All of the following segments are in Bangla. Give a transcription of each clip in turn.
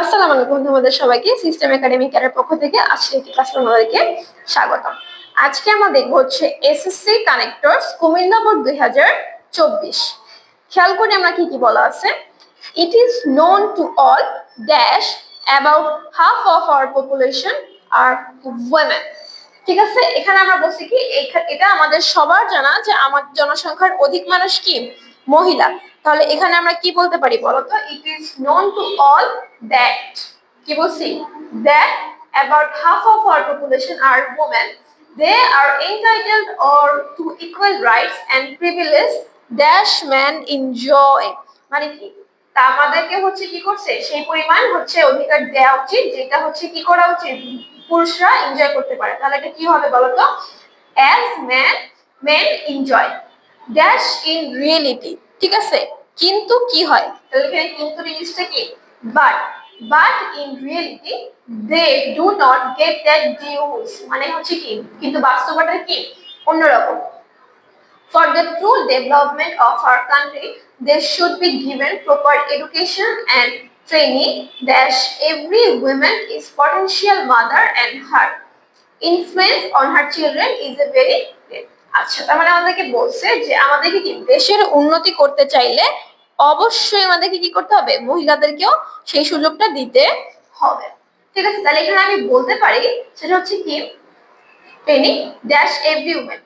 আসসালামু আলাইকুম তোমাদের সবাইকে সিস্টেম একাডেমি ক্যাডার পক্ষ থেকে আজকে একটি ক্লাস তোমাদেরকে স্বাগতম। আজকে আমরা দেখব হচ্ছে এসএসসি কুমিল্লা বোর্ড দুই হাজার চব্বিশ। খেয়াল করে আমরা কি কি বলা আছে। It is known to all dash about half of our population are women ঠিক আছে? এখানে আমরা বলছি কি এটা আমাদের সবার জানা যে আমার জনসংখ্যার অধিক মানুষ কি? মহিলা। তাহলে এখানে আমরা কি বলতে পারি বলতো? It is known to all that কি বলছি? That about half of our population are women. They are entitled or to equal rights and privilege dash man enjoy. মানে কি? আমাদেরকে হচ্ছে কি করছে? সেই পরিমাণ হচ্ছে অধিকার দেওয়া উচিত, যেটা হচ্ছে কি করা উচিত? পুরুষরা এনজয় করতে পারে। তাহলে এটা কি হবে বলতো? As man men enjoy dash in reality ঠিক আছে? কিন্তু কি হয় তাহলে এখানে কিন্তু জিনিসটা কি but but in reality they do not get that dues মানে হচ্ছে কি কিন্তু বাস্তবতা কি অন্যরকম the true development of our country, there should be given proper education and training that every woman is potential mother and her influence on her children is a very great. আচ্ছা তার মানে আমাদেরকে বলছে যে আমাদেরকে কি দেশের উন্নতি করতে চাইলে অবশ্যই আমাদেরকে কি করতে হবে? মহিলাদেরকেও সেই সুযোগটা দিতে হবে। ঠিক আছে তাহলে এখানে আমি বলতে পারি সেটা হচ্ছে কি? ট্রেনিং ড্যাশ এভরি উমেন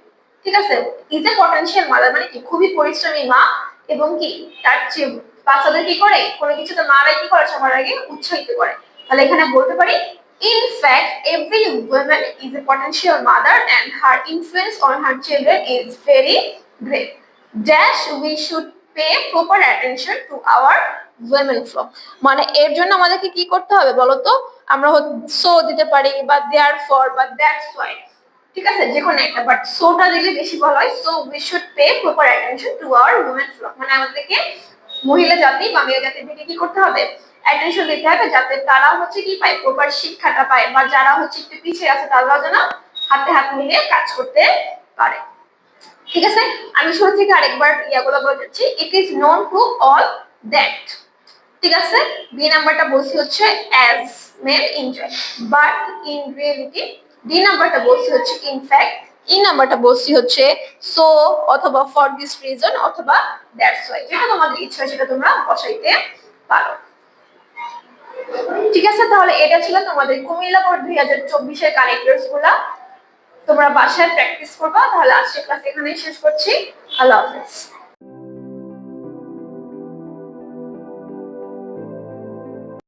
ঠিক আছে ইজ এ পটেনশিয়াল মাদার মানে কি? খুবই পরিশ্রমী মা এবং কি? তার বাচ্চাদের কি করে? কোনো কিছুতে মারাই কি করে? সবার আগে উৎসাহিত করে। তাহলে এখানে বলতে পারি In fact, every woman is a potential mother and her influence on her children is very great. Dash we should pay proper attention to our women flow. মানে এর জন্য আমাদেরকে কি করতে হবে বলতো? আমরা সো দিতে পারি বা দেয়ার ফর বা দ্যাটস ওয়াই ঠিক আছে? যে কোনো একটা বাট সোটা দিলে বেশি ভালো হয় so we should pay proper attention to our women folk মানে আমাদেরকে মহিলা জাতি বা মেয়ে জাতির দিকে কি করতে হবে? অ্যাটেনশন দিতে হবে যাতে তারা হচ্ছে কি পায় প্রপার শিক্ষাটা পায়, বা যারা হচ্ছে একটু পিছিয়ে আছে তারাও যেন হাতে হাত মিলিয়ে কাজ করতে পারে। ঠিক আছে? আমি শুরু থেকে আরেকবার ইয়াগুলো বলে যাচ্ছি it is known to all that ঠিক আছে? বি নাম্বারটা বলছি হচ্ছে as men enjoy but in reality D নাম্বারটা বলছি হচ্ছে ইনফ্যাক্ট ই নাম্বারটা বলছি হচ্ছে সো অথবা ফর দিস রিজন অথবা দ্যাটস ওয়াই যেটা তোমাদের ইচ্ছা সেটা তোমরা বসাইতে পারো। ঠিক আছে? তাহলে এটা ছিল তোমাদের কুমিল্লা বোর্ড দুই হাজার চব্বিশের কানেক্টরসগুলা তোমরা বাসায় প্র্যাকটিস করবা তাহলে আজকের ক্লাস এখানেই শেষ করছি। আল্লাহ হাফেজ।